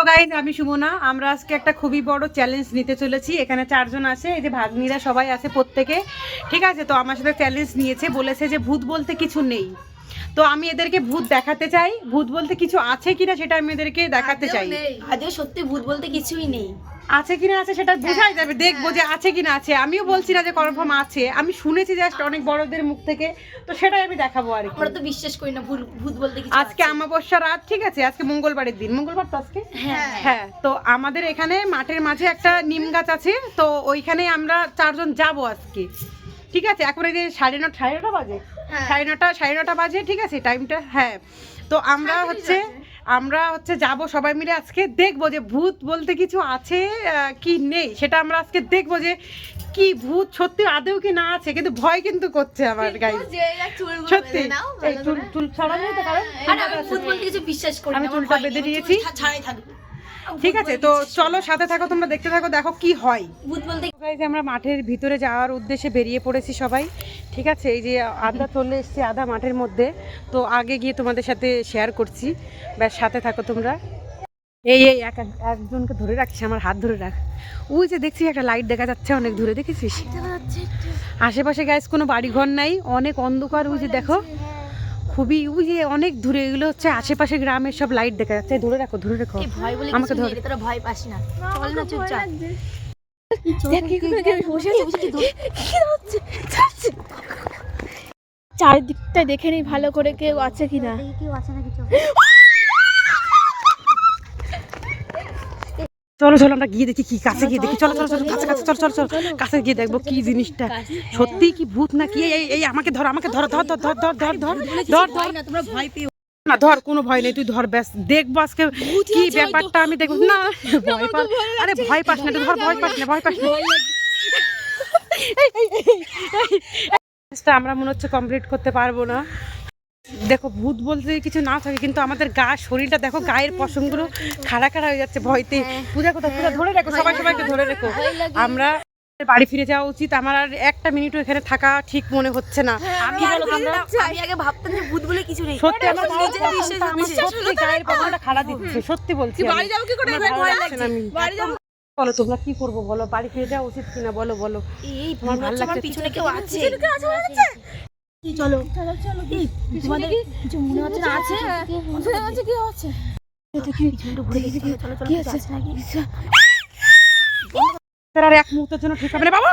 তো গাইজ আমি সুমনা। আমরা আজকে একটা খুবই বড় চ্যালেঞ্জ নিতে চলেছি। এখানে চারজন আছে, এই যে ভাগ্নিরা সবাই আছে প্রত্যেকে। ঠিক আছে, তো আমার সাথে চ্যালেঞ্জ নিয়েছে, বলেছে যে ভূত বলতে কিছু নেই। তো আমি এদেরকে ভূত দেখাতে চাই। ভূত বলতে কিছু আছে কিনা সেটা আমি এদেরকে দেখাতে চাই। আদেও সত্যি ভূত বলতে কিছুই নেই। আছে কিনা আছে সেটা বোঝাই যাবে দেখব যে আছে কিনা আছে। আমিও বলছি না যে কনফার্ম আছে। আমি শুনেছি জাস্ট অনেক বড়দের মুখ থেকে। তো সেটাই আমি দেখাবো আর কি আমরা তো বিশ্বাস করি না ভূত ভূত বলতে কিছু আজকে আমাবস্যা রাত ঠিক আছে? আজকে মঙ্গলবারের দিন। মঙ্গলবার তো আজকে? হ্যাঁ। হ্যাঁ তো আমাদের এখানে মাঠের মাঝে একটা নিম গাছ আছে। তো ওইখানে আমরা চারজন যাব আজকে। ঠিক আছে? এখন এই যে সাড়ে নটা সাড়ে নটা বাজে? হ্যাঁ। সাড়ে নটা সাড়ে নটা বাজে ঠিক আছে টাইমটা হ্যাঁ। তো আমরা হচ্ছে আমরা হচ্ছে যাব সবাই মিলে আজকে দেখব যে ভূত বলতে কিছু আছে কি নেই সেটা আমরা আজকে দেখব যে কি ভূত সত্যি আদেও কি না আছে কিন্তু ভয় কিন্তু করছে আমার গাই সত্যি এই চুল চুল ছাড়ানো তো কারণ আমি বিশ্বাস করি আমি চুলটা বেঁধে নিয়েছি। ছাড়াই থাকবে। ঠিক আছে তো চলো সাথে থাকো তোমরা দেখতে থাকো দেখো কি হয়। ভূত বলতে গাইজ আমরা মাঠের ভিতরে যাওয়ার উদ্দেশ্যে বেরিয়ে পড়েছি সবাই। ঠিক আছে এই যে আধা চলে এসছে আধা মাঠের মধ্যে। তো আগে গিয়ে তোমাদের সাথে শেয়ার করছি। ব্যাস সাথে থাকো তোমরা। এই এই এক এক- একজনকে ধরে রাখছি আমার হাত ধরে রাখ। ওই যে দেখছি একটা লাইট দেখা যাচ্ছে অনেক দূরে দেখেছিস? আশেপাশে গাইজ কোনো বাড়িঘর নাই অনেক অন্ধকার ওই যে দেখো। খুবই ওই যে অনেক দূরে এগুলো হচ্ছে আশেপাশে গ্রামের সব লাইট দেখা যাচ্ছে। ধরে রাখো ধরে রাখো। এই ভয় বলে আমাকে ধরে। তোরা ভয় পাস না। চল না চুপচাপ। চারিদিকটা দেখে নিই ভালো করে কেউ আছে কিনা। চলো চলো আমরা গিয়ে দেখি কি কাছে গিয়ে দেখি চলো চলো চলো কাছে কাছে চলো চলো চলো কাছে গিয়ে দেখব কি জিনিসটা সত্যি কি ভূত না কি এই এই আমাকে ধর আমাকে ধর ধর ধর ধর ধর ধর ধর ধর ধর না তোমরা ভয় পেও না ধর কোনো ভয় নেই তুই ধর ব্যাস দেখব আজকে কি ব্যাপারটা আমি দেখব না ভয় পাস আরে ভয় পাস না তুই ধর ভয় পাস না ভয় পাস না আমরা মনে হচ্ছে কমপ্লিট করতে পারব না দেখো ভূত বলতে কিছু না থাকে কিন্তু আমাদের গা শরীরটা দেখো গায়ের পশমগুলো খাড়া খাড়া হয়ে যাচ্ছে ভয়তে। পূজা কোথাও পূজা ধরে রাখো সবাই সবাইকে ধরে রেখো। আমরা বাড়ি ফিরে যাওয়া উচিত আমার আর একটা মিনিটও এখানে থাকা ঠিক মনে হচ্ছে না। আমি আমি আগে ভাবতাম যে ভূত বলে কিছু নেই। সত্যি আমার সত্যি গায়ের পশমটা খাড়া দিচ্ছে সত্যি বলছি বাড়ি যাব কি করে? ভয় লাগছে বাড়ি যাব বলো তোমরা কি করব বলো? বাড়ি ফিরে যাওয়া উচিত কিনা? বলো বলো। এই ভালো লাগছে। পিছনে কেউ আছে? চলো। চলো চলো তোমাদের কিছু মনে হচ্ছে না? আছে হ্যাঁ, মনে হচ্ছে কি হচ্ছে? আর এক মুহূর্তের জন্য ঠিক হবে বাবা